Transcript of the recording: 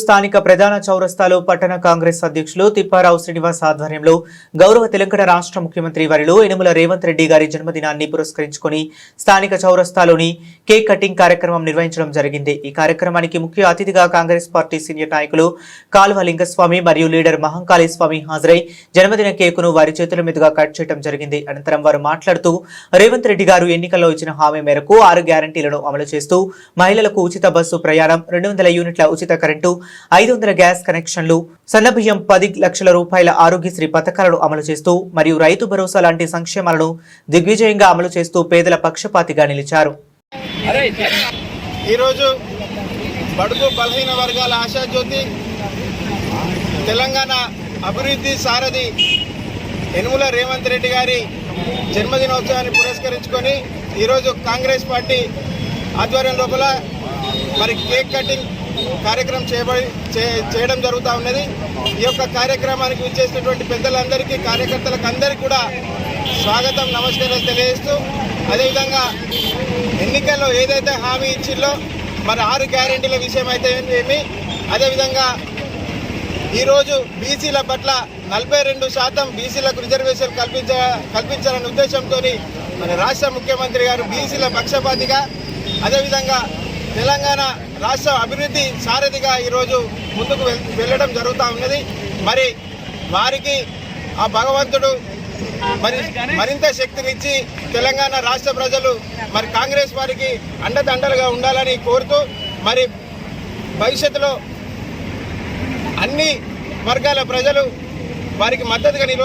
స్థానిక ప్రధాన చౌరస్తాలో పట్టణ కాంగ్రెస్ అధ్యక్షులు తిప్పారావు శ్రీనివాస్ ఆధ్వర్యంలో గౌరవ తెలంగాణ రాష్ట్ర ముఖ్యమంత్రి వరిలో యనుమల రేవంత్ రెడ్డి గారి జన్మదినాన్ని పురస్కరించుకొని స్థానిక చౌరస్తాలోని కేక్ కటింగ్ కార్యక్రమం నిర్వహించడం జరిగింది. ఈ కార్యక్రమానికి ముఖ్య అతిథిగా కాంగ్రెస్ పార్టీ సీనియర్ నాయకులు కాలువ లింగస్వామి మరియు లీడర్ మహంకాళీ స్వామి హాజరై జన్మదిన కేకును వారి చేతుల మీదుగా కట్ చేయడం జరిగింది. అనంతరం వారు మాట్లాడుతూ రేవంత్ రెడ్డి గారు ఎన్నికల్లో ఇచ్చిన హామీ మేరకు ఆరు గ్యారంటీలను అమలు చేస్తూ మహిళలకు ఉచిత బస్సు ప్రయాణం రెండు వందల యూనిట్ల ఉచిత కరెంటు ఐదు వందల గ్యాస్ కనెక్షన్లు సన్నబియ్యం పది లక్షల రూపాయల ఆరోగ్యశ్రీ పథకాలను అమలు చేస్తూ మరియు రైతు భరోసా లాంటి సంక్షేమాలను దిగ్విజయంగా అమలు చేస్తూ పేదల పక్షపాతిగా నిలిచారు. ఈరోజు బడుగు బలహీన వర్గాల ఆశాజ్యోతి తెలంగాణ అభివృద్ధి సారథి యనుమల రేవంత్ రెడ్డి గారి జన్మదినోత్సవాన్ని పురస్కరించుకొని ఈరోజు కాంగ్రెస్ పార్టీ ఆధ్వర్యం లోపల మరి కేక్ కటింగ్ కార్యక్రమం చేయబడి చే- చేయడం జరుగుతూ ఉన్నది. ఈ యొక్క కార్యక్రమానికి విచ్చేసినటువంటి పెద్దలందరికీ కార్యకర్తలకు అందరికీ కూడా స్వాగతం నమస్కారాలు తెలియజేస్తూ అదేవిధంగా ఎన్నికల్లో ఏదైతే హామీ ఇచ్చిందో మరి ఆరు గ్యారెంటీల విషయం అయితే ఏమి అదేవిధంగా ఈరోజు బీసీల పట్ల నలభై రెండు శాతం బీసీలకు రిజర్వేషన్ కల్పించ కల్పించాలనే ఉద్దేశంతో మన రాష్ట్ర ముఖ్యమంత్రి గారు బీసీల పక్షపాతిగా అదేవిధంగా తెలంగాణ రాష్ట్ర అభివృద్ధి సారథిగా ఈరోజు ముందుకు వెళ్ళడం జరుగుతూ ఉన్నది. మరి వారికి ఆ భగవంతుడు మరి మరింత శక్తినిచ్చి తెలంగాణ రాష్ట్ర ప్రజలు మరి కాంగ్రెస్ వారికి అండదండలుగా ఉండాలని కోరుతూ మరి భవిష్యత్తులో అన్ని వర్గాల ప్రజలు వారికి మద్దతుగా నిలవాలి